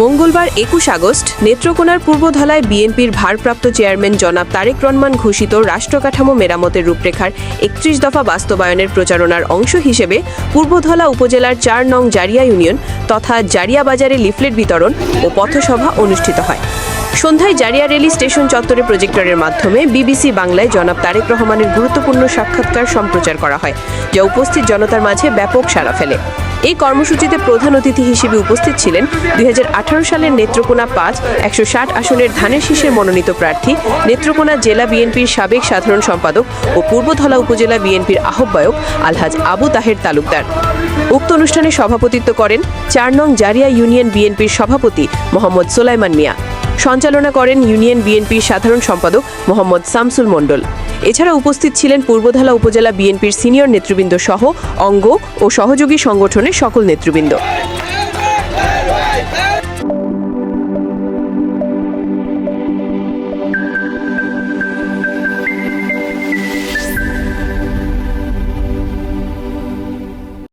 মঙ্গলবার একুশ আগস্ট নেত্রকোনার পূর্বধলায় বিএনপির ভারপ্রাপ্ত চেয়ারম্যান জনাব তারেক রহমান ঘোষিত রাষ্ট্রকাঠামো মেরামতের রূপরেখার একত্রিশ দফা বাস্তবায়নের প্রচারণার অংশ হিসেবে পূর্বধলা উপজেলার চার নং জারিয়া ইউনিয়ন তথা জারিয়া বাজারে লিফলেট বিতরণ ও পথসভা অনুষ্ঠিত হয়। সন্ধ্যায় জারিয়া রেলি স্টেশন চত্বরে প্রজেক্টরের মাধ্যমে বিবিসি বাংলায় জনাব তারেক রহমানের গুরুত্বপূর্ণ সাক্ষাৎকার সম্প্রচার করা হয়, যা উপস্থিত জনতার মাঝে ব্যাপক সাড়া ফেলে। এই কর্মসূচিতে প্রধান অতিথি হিসেবে উপস্থিত ছিলেন দুই হাজার আঠারো সালের নেত্রকোনা পাঁচ, একশো আসনের ধানের শীষের মনোনীত প্রার্থী, নেত্রকোনা জেলা বিএনপির সাবেক সাধারণ সম্পাদক ও পূর্বধলা উপজেলা বিএনপির আহ্বায়ক আলহাজ আবু তাহের তালুকদার। উক্ত অনুষ্ঠানে সভাপতিত্ব করেন চার নং জারিয়া ইউনিয়ন বিএনপির সভাপতি মোহাম্মদ সোলাইমান মিয়া। সঞ্চালনা করেন ইউনিয়ন বিএনপির সাধারণ সম্পাদক মোহাম্মদ শামসুল মণ্ডল। এছাড়া উপস্থিত ছিলেন পূর্বধালা উপজেলা বিএনপির সিনিয়র নেতৃবৃন্দ সহ অঙ্গ ও সহযোগী সংগঠনের সকল নেতৃবৃন্দ।